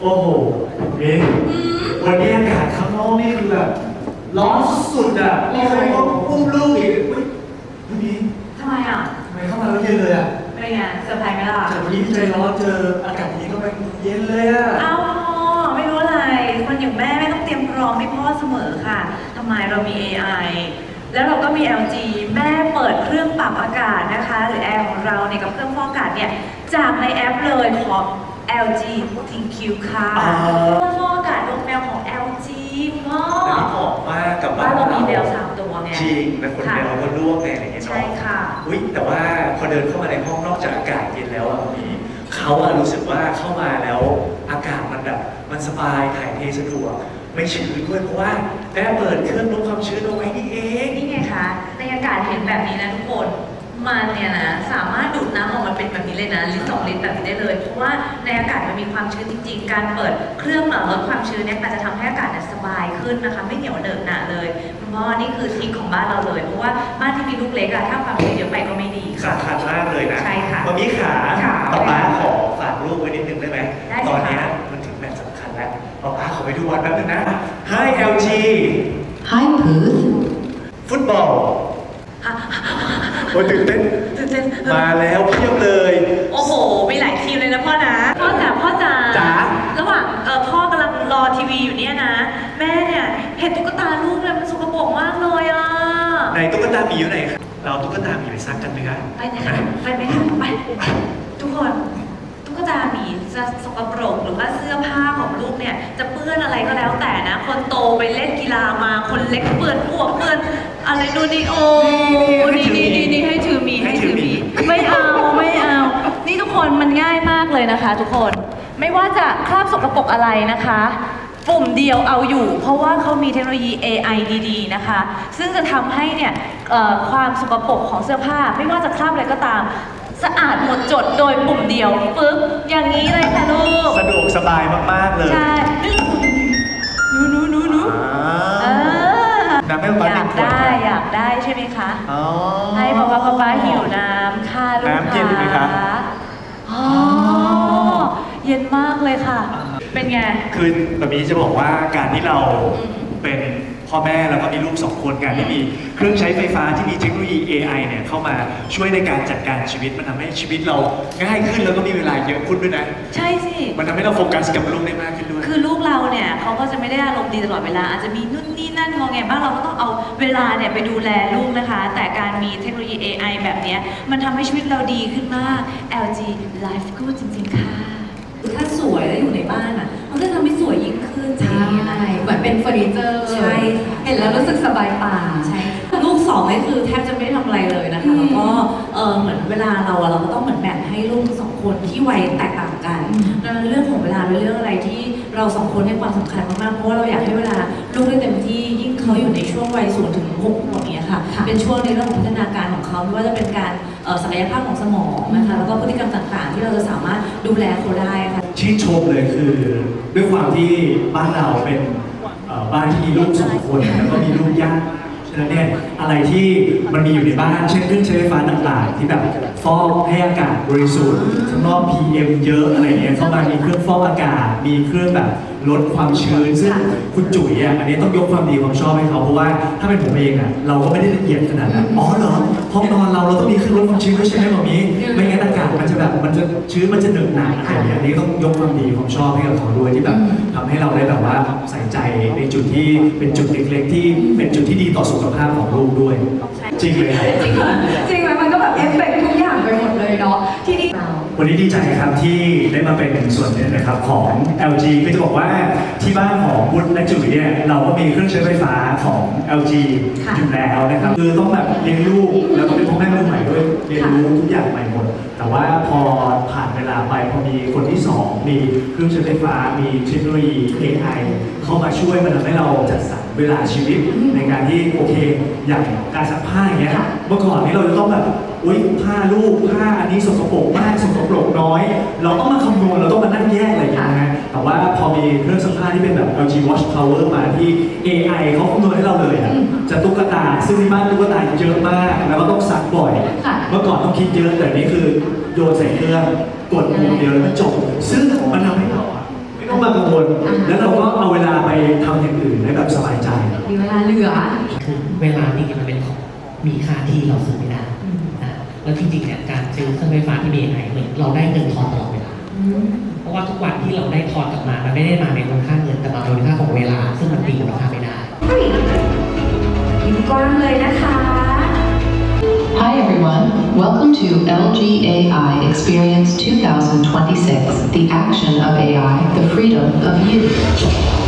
โอ้โหมิ้นวันนี้อากาศข้างนอกนี่คือแบบร้อนสุดๆอะนี่ใครก็อุ้มลูกอีกอุ้ยพี่มิ้นทำไมอะทำไมเข้ามาแล้วเย็นเลยอะเป็นไงเซอร์ไพรส์ไหมล่ะจากวันนี้ใจร้อนเจออากาศดีก็ไปเย็นเลยอะเอ้าพ่อไม่รู้อะไร คนอย่างแม่ไม่ต้องเตรียมพร้อมให้พ่อเสมอค่ะทำไมเรามี AI แล้วเราก็มี LG แม่เปิดเครื่องปรับอากาศนะคะ หรือแอร์ของเราเนี่ยกับเครื่องฟอกอากาศเนี่ยจากในแอปเลยของ LG ThinQ ค่ะอ๋อเครื่องฟอกอากาศดวงแมวของ LG พ่ออันนี้เหมาะมากกับบ้านเรามีแมวสามตัวไง จริงแล้วคนแมวก็ร่วงไงอะไรอย่างเงี้ยเนาะใช่ค่ะ อุ้ยแต่ว่าพอเดินเข้ามาในห้องนอกจากอากาศเย็นแล้วอะมีเขาอะรู้สึกว่าเข้ามาแล้ว อากาศมันแบบมันสบายถ่ายเทสะดวก ไม่ชื้นด้วยเพราะว่าแม่เปิดเครื่องลดความชื้นเอาไว้นี่เอง นี่ไงคะ ในอากาศเห็นแบบนี้นะทุกคน มันเนี่ยนะสามารถดูดน้ำออกมาเป็นแบบนี้เลยนะลิตรสองลิตรแบบนี้ได้เลย เพราะว่าในอากาศมันมีความชื้นจริง ๆ การเปิดเครื่องเอ่อลดความชื้นเนี่ยอาจจะทำให้อากาศเนี่ยสบายขึ้นนะคะ ไม่เหนียวเหนอะหนะเลยคุณพ่อนี่คือทริคของบ้านเราเลย เพราะว่าบ้านที่มีลูกเล็กอะถ้าความชื้นเยอะไปก็ไม่ดีค่ะสำคัญมากเลยนะใช่ค่ะวันนี้ขาค่ะป๊าป๊าขอฝากลูกไว้นิดนึงได้ไหม ได้สิ ตอนเนี้ย ค่ะ มันถึงแมตช์สำคัญแล้วป๊าป๊าขอไปดูบอลแป๊บนึงนะ Hi LG Hi Booth ฟุตบอล โอ้ยตื่นเต้น ตื่นเต้นมาแล้วเพียบเลย โอ้โห มีหลายทีมเลยนะพ่อนะ พ่อจ๋าพ่อจ๋าจ๋า ระหว่างเอ่อพ่อกำลังรอทีวีอยู่เนี่ยนะ แม่เนี่ยเห็นตุ๊กตาลูกเลยมันสกปรกมากเลยอะ ไหนตุ๊กตาหมีอยู่ไหนครับเราตุ๊กตาหมีไปซักกันไหมครับไปไหนคะไปไหมคะไป ทุกคนตุ๊กตาหมีจะสกปรกหรือว่าเสื้อผ้าของลูกเนี่ยจะเปื้อนอะไรก็แล้วแต่นะ คนโตไปเล่นกีฬามาคนเล็กเปื้อนอ้วกเปื้อนอะไรดูนี่โอ้นี่นี่นี่นี่ให้ถือหมีให้ถือหมีไม่เอาไม่เอา นี่ทุกคนมันง่ายมากเลยนะคะ ทุกคนไม่ว่าจะคราบสกปรกอะไรนะคะปุ่มเดียวเอาอยู่ เพราะว่าเขามีเทคโนโลยี AI ดีๆนะคะ ซึ่งจะทำให้เนี่ยเอ่อความสกปรกของเสื้อผ้า ไม่ว่าจะคราบอะไรก็ตาม สะอาดหมดจดโดยปุ่มเดียวปึ๊บอย่างนี้เลยค่ะลูก สะดวกสบายมาก ๆ เลยใช่หนูหนูหนูหนูอ่าเออน้ำให้ป๊าอยากหนึ่งขวดได้อยากได้ใช่ไหมคะอ๋อ ให้ป๊าป๊าป๊าป๊าหิวน้ำค่ะลูกน้ำเย็นไหมคะอ๋อเย็นมากเลยค่ะเป็นไง คือแบบนี้จะบอกว่าการที่เราอืม เป็น พ่อแม่แล้วก็มีลูกสองคนการที่มีเครื่องใช้ไฟฟ้าที่มีเทคโนโลยี AI เนี่ยเข้ามาช่วยในการจัดการชีวิตมันทำให้ชีวิตเราง่ายขึ้นแล้วก็มีเวลาเยอะขึ้นด้วยนะ ใช่สิ มันทำให้เราโฟกัสกับลูกได้มากขึ้นด้วย คือลูกเราเนี่ยเขาก็จะไม่ได้อารมณ์ดีตลอดเวลาอาจจะมีนู่นนี่นั่นงอแงบ้างเราก็ต้องเอาเวลาเนี่ยไปดูแลลูกนะคะ แต่การมีเทคโนโลยี AI แบบเนี้ยมันทำให้ชีวิตเราดีขึ้นมาก LG Life Good จริงๆค่ะ สึกสบายตาใช่ ลูกสองนี่คือแทบจะไม่ได้ทำอะไรเลยนะคะแล้วก็เออเหมือนเวลาเราอะเราก็ต้องเหมือนแบ่งให้ลูกทั้งสองคนที่วัยแตกต่างกันอืมดังนั้นเรื่องของเวลาเป็นเรื่องอะไรที่เราสองคนให้ความสำคัญมากๆเพราะว่าเราอยากให้เวลาลูกได้เต็มที่ยิ่งเขาอยู่ในช่วงวัยศูนย์ถึงหกขวบเนี้ยค่ะ เป็นช่วงในเรื่องของพัฒนาการของเขาไม่ว่าจะเป็นการเอ่อศักยภาพของสมองนะคะแล้วก็พฤติกรรมต่างๆ ที่เราจะสามารถดูแลเขาได้ค่ะ ชื่นชมเลยคือด้วยความที่บ้านเราเป็นเอ่อ บ้านที่มีลูกสองคนแล้วก็มีลูกยากฉะนั้นเนี่ยอะไรที่มันมีอยู่ในบ้านเช่นเครื่องใช้ไฟฟ้าต่างๆ ที่แบบฟอกให้อากาศบริสุทธิ์ข้างนอก PM เยอะอะไรเงี้ยเข้ามามีเครื่องฟอกอากาศ มีเครื่องแบบลดความชื้นซึ่งคุณจุ๋ยอะอันนี้ต้องยกความดีความชอบให้เขาเพราะว่าถ้าเป็นผมเองอะเราก็ไม่ได้ละเอียดขนาดนั้นอ๋อเหรอห้องนอนเราเราต้องมีเครื่องลดความชื้นด้วยใช่ไหมหมอมีไม่งั้นอากาศมันจะแบบมันจะชื้นมันจะหนึบหนักอะไรอย่างเงี้ยอันนี้ต้องยกความดีความชอบให้กับเขาด้วยที่แบบ ให้เราได้แบบว่าใส่ใจในจุดที่เป็นจุดเล็กๆที่เป็นจุดที่ดีต่อสุขภาพของลูกด้วย จริงเลยครับ จริง เลยเนาะที่นี่เรา วันนี้ดีใจครับที่ได้มาเป็นส่วนหนึ่งนะครับของ LG ก็จะบอกว่าที่บ้านของบุญและจุ๋ยเนี่ยเราก็มีเครื่องใช้ไฟฟ้าของ LG ค่ะอยู่แล้วนะครับคือต้องแบบเลี้ยงลูกแล้วก็เป็นพ่อแม่มือใหม่ด้วยเรียนรู้ทุกอย่างใหม่หมด แต่ว่าพอผ่านเวลาไปพอมีคนที่สองมีเครื่องใช้ไฟฟ้ามีเทคโนโลยี AI เข้ามาช่วยมันทำให้เราจัดสรรเวลาชีวิตในการที่โอเคอย่างการซักผ้าอย่างเงี้ยค่ะ เมื่อก่อนนี้เราจะต้องแบบ อุ้ยผ้าลูกผ้าอันนี้สกปรกมากสกปรกน้อย เราต้องมาคำนวณเราต้องมานั่งแยกอะไรอย่างเงี้ยนะฮะแต่ว่าพอมีเครื่องซักผ้าที่เป็นแบบ LG Watch Power มาที่ AI เขาคำนวณให้เราเลยอะจะตุ๊กตาซึ่งที่บ้านตุ๊กตาเยอะมาก แล้วก็ต้องซักบ่อย ค่ะ เมื่อก่อนต้องคิดเยอะแต่นี่คือโยนใส่เครื่องกดปุ่มเดียวแล้วมันจบ ซึ่งมันทำให้เราอะไม่ต้องมาทำอย่างอื่นได้แบบสบายใจ มีเวลาเหลือ คือเวลานี่มันเป็นของมีค่าที่เราซื้อไม่ได้นะ แล้วจริงๆเนี่ยการซื้อเครื่องไฟฟ้าที่มีไอเหมือนเราได้เงินทอนตลอดเวลา เพราะว่าทุกวันที่เราได้ทอนกลับมา มันไม่ได้มาในมูลค่าเงิน แต่มาในมูลค่าของเวลา ซึ่งมันตีมูลค่าไม่ได้ ยิ้มกว้างเลยนะคะ Hi everyone, welcome to LG AI Experience 2026, the action of AI, the freedom of you.